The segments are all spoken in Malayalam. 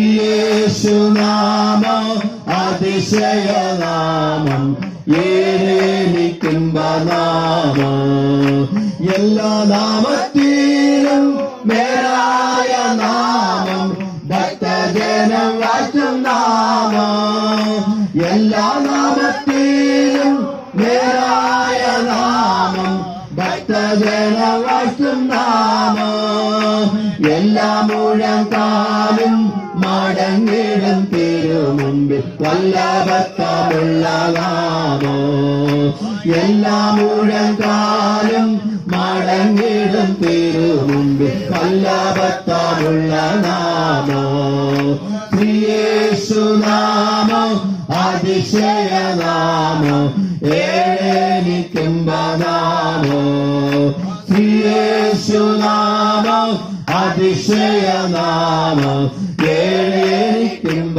യേശുനാമം അതിശയനാമം ഏനിക്കുംബനാമം എല്ലാ നാമത്തിലും മേലായ നാമം ഭക്തജനം വാഴ്ത്തും നാമം. എല്ലാ നാമത്തിലും മേലായ നാമം ഭക്തജനം വാഴ്ത്തും നാമം. എല്ലാ മുഴങ്കാലും മടങ്ങിടും തിരുമുമ്പിൽ വല്ലഭത്തമുള്ള നാമോ എല്ലാ മുഴങ്കാലും മടങ്ങിടും തിരുമുമ്പിൽ വല്ലഭത്തമുള്ള നാമോ അതിശയനാമോ ഏഴനിക്കുംബനാമോ ശ്രീയേശുനാമോ അതിശയനാമോ ഏഴനിക്കുംബനാമോ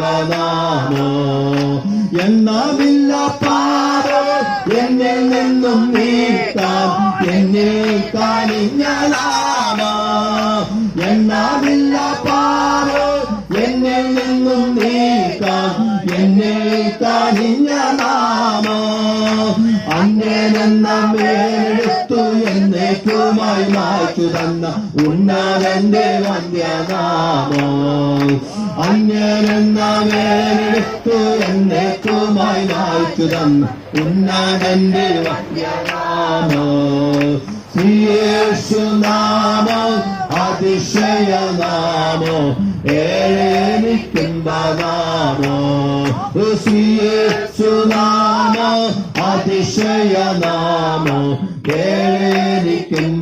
എന്നാമില്ല പാപം എന്നിൽ നിന്നും നീക്കാൻ എന്നിൽ കാണിഞ്ഞ നാമോ എന്നാമില്ല പാപം എന്നിൽ നിന്നും നീക്കാൻ എന്നിൽ കാണിഞ്ഞ അന്നേനെന്ന അങ്ങനെന്ന മേലെടുത്തു മാറ്റു തന്ന ഉന്നതന്റെ വന്ധ്യനാമോ അന്യനെന്ന മേലെടുത്തു എന്നേക്കുമായി മാറ്റു തന്ന ഉന്നതന്റെ വന്ധ്യനാമോ ശ്രീയേശുനാമോ അതിശയനാമോ ഏഴനിക്കുംബനാമോ ശ്രീയേശുനാമോ അതിശയനാമോ ഏഴനിക്കുംബനാമോ